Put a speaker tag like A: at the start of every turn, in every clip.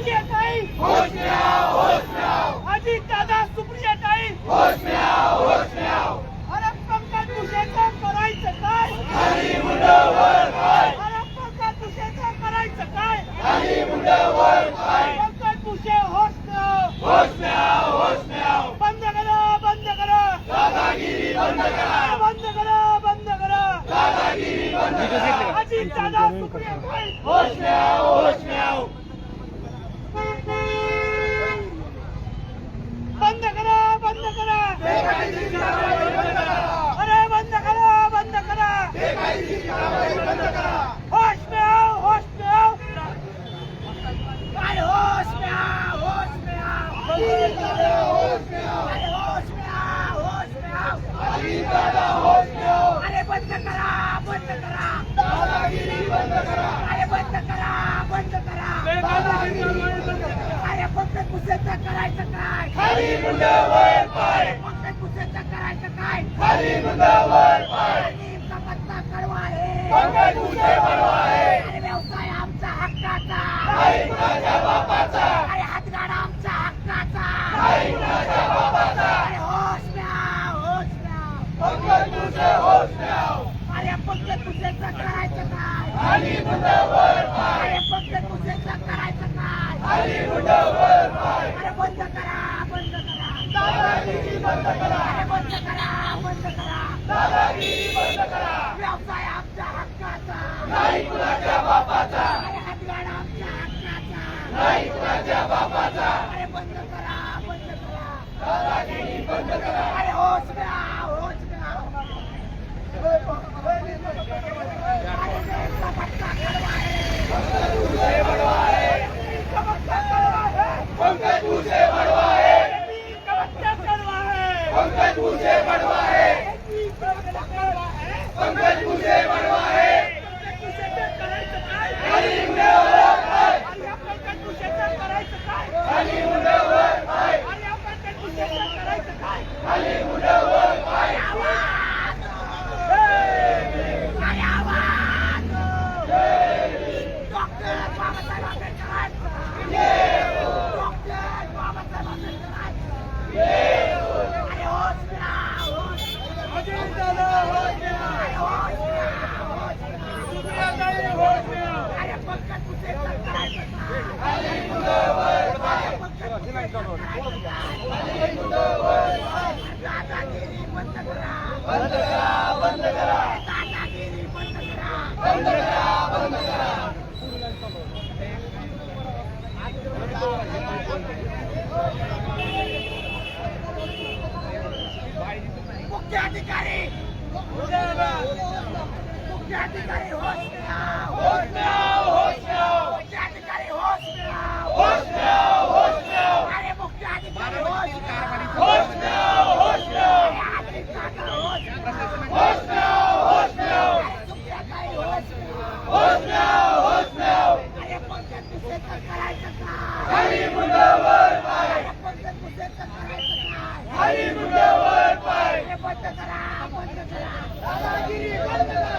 A: दादा सुप्रियाताई अजित दादा सुप्रियाताई अरे पंकज भुसेचं करायचं काय? अरे पंकज भुसेचं करायचं काय? पंकज भुसे होश में आओ. बंद करा! बंद करा बंद करा! बंद करा. अजित दादा सुप्रियाताई होश में आओ होश में आओ बंद करा बंद करा अरे बंद करा बंद करा होश में आओ होश में आओ अरे होश में आओ होश में आओ अरे होश में आओ होश में आओ अरे बंद करा बंद करा अरे बंद करा बंद करा अरे पुसेचं करायचं काय? अरे फक्त पुसेचं करायचं काय? नीमचा पत्ता कडवा आहे. अरे व्यवसाय आमचा हक्काचा. अरे हातगाडा आमचा हक्काचा. अरे होश में आओ होश में आओ अरे फक्त पुसेचं करायचं काय अरे फक्त पुसेचं करायचं काय? अरे करा बंद करा अरे बंद करा बंद करा व्यवसाय आमच्या हक्काचा अरे हातगाडा आमच्या हक्काचा अरे बंद करा बंद करा अरे होश में आओ होश में आओ अरे नीमचा पत्ता कडवा आहे नीमचा पत्ता कडवा आहे नीमचा पत्ता कडवा आहे नीमचा पत्ता कडवा आहे पंकज भुसे बडवा आहे करायचं काय अरे या पंकज भुसेचं करायचं काय अरे या पंकज भुसेचं करायचं काय अरे आवाज! अरे आवाज! डॉक्टर बाबासाहेब आंबेडकरांचा डॉक्टर बाबासाहेब आंबेडकरांचा अरे होश में आओ, होश में आओ. अरे होश में आओ, होश में आओ. अरे पंकज भुसेचं करायचं काय? अरे पंकज भुसेचं करायचं काय? दादागिरी बंद करा दादागिरी बंद करा. बंद करा बंद करा. आओ होश में आओ होश में मुख्याधिकारी होश में आओ होश में आओ होश में आओ अरे मुख्याधिकारी होश में आओ होश में आओ होश में आओ अरे आदिल काका होश में आओ होश में आओ होश में आओ अरे मुख्याधिकारी होश में आओ होश में आओ होश में आओ अरे पंकज भुसेचं करायचं काय हरी मुंडावर पाय अरे पंकज भुसेचं करायचं काय हरी मुंडावर पाय अरे बंद करा बंद करा दादागिरी बंद करा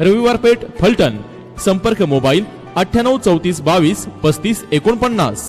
B: रविवार पेठ फलटण. संपर्क मोबाईल अठ्ठ्याण्णव चौतीस बावीस पस्तीस एकोणपन्नास.